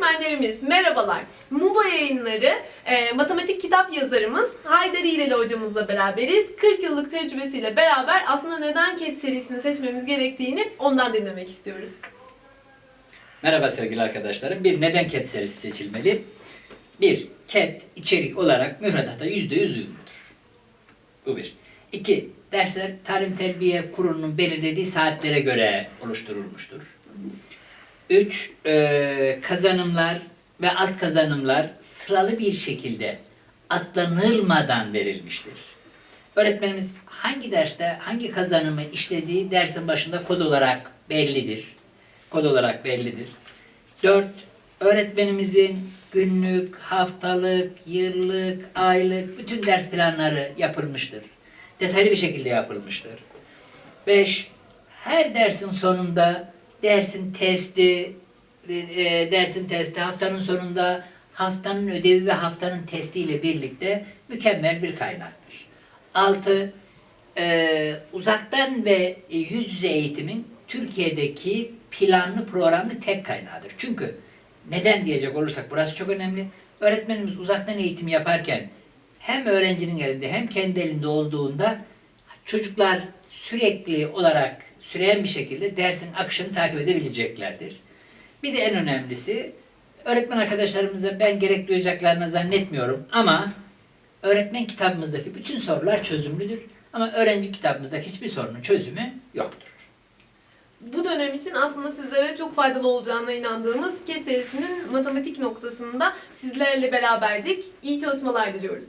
Öğretmenlerimiz merhabalar. MUBA yayınları e, matematik kitap yazarımız Haydar İğreli hocamızla beraberiz. 40 yıllık tecrübesiyle beraber aslında neden KET serisini seçmemiz gerektiğini ondan dinlemek istiyoruz. Merhaba sevgili arkadaşlarım. Bir neden ket serisi seçilmeli? Bir, ket içerik olarak müfredata yüzde yüz uyumludur. Bu bir. İki, dersler Talim Terbiye Kurulu'nun belirlediği saatlere göre oluşturulmuştur. Üç, e, kazanımlar ve alt kazanımlar sıralı bir şekilde atlanılmadan verilmiştir. Öğretmenimiz hangi derste hangi kazanımı işlediği dersin başında kod olarak bellidir. Kod olarak bellidir. Dört, öğretmenimizin günlük, haftalık, yıllık, aylık bütün ders planları yapılmıştır. Detaylı bir şekilde yapılmıştır. Beş, her dersin sonunda dersin testi, e, dersin testi haftanın sonunda haftanın ödevi ve haftanın testiyle birlikte mükemmel bir kaynaktır. Altı, e, uzaktan ve e, yüz yüze eğitimin Türkiye'deki planlı programlı tek kaynağıdır. Çünkü neden diyecek olursak burası çok önemli. Öğretmenimiz uzaktan eğitim yaparken hem öğrencinin elinde hem kendi elinde olduğunda çocuklar sürekli olarak süren bir şekilde dersin akışını takip edebileceklerdir. Bir de en önemlisi öğretmen arkadaşlarımıza ben gerek duyacaklarını zannetmiyorum ama öğretmen kitabımızdaki bütün sorular çözümlüdür. Ama öğrenci kitabımızdaki hiçbir sorunun çözümü yoktur. Bu dönem için aslında sizlere çok faydalı olacağına inandığımız KET serisinin matematik noktasında sizlerle beraberdik. İyi çalışmalar diliyoruz.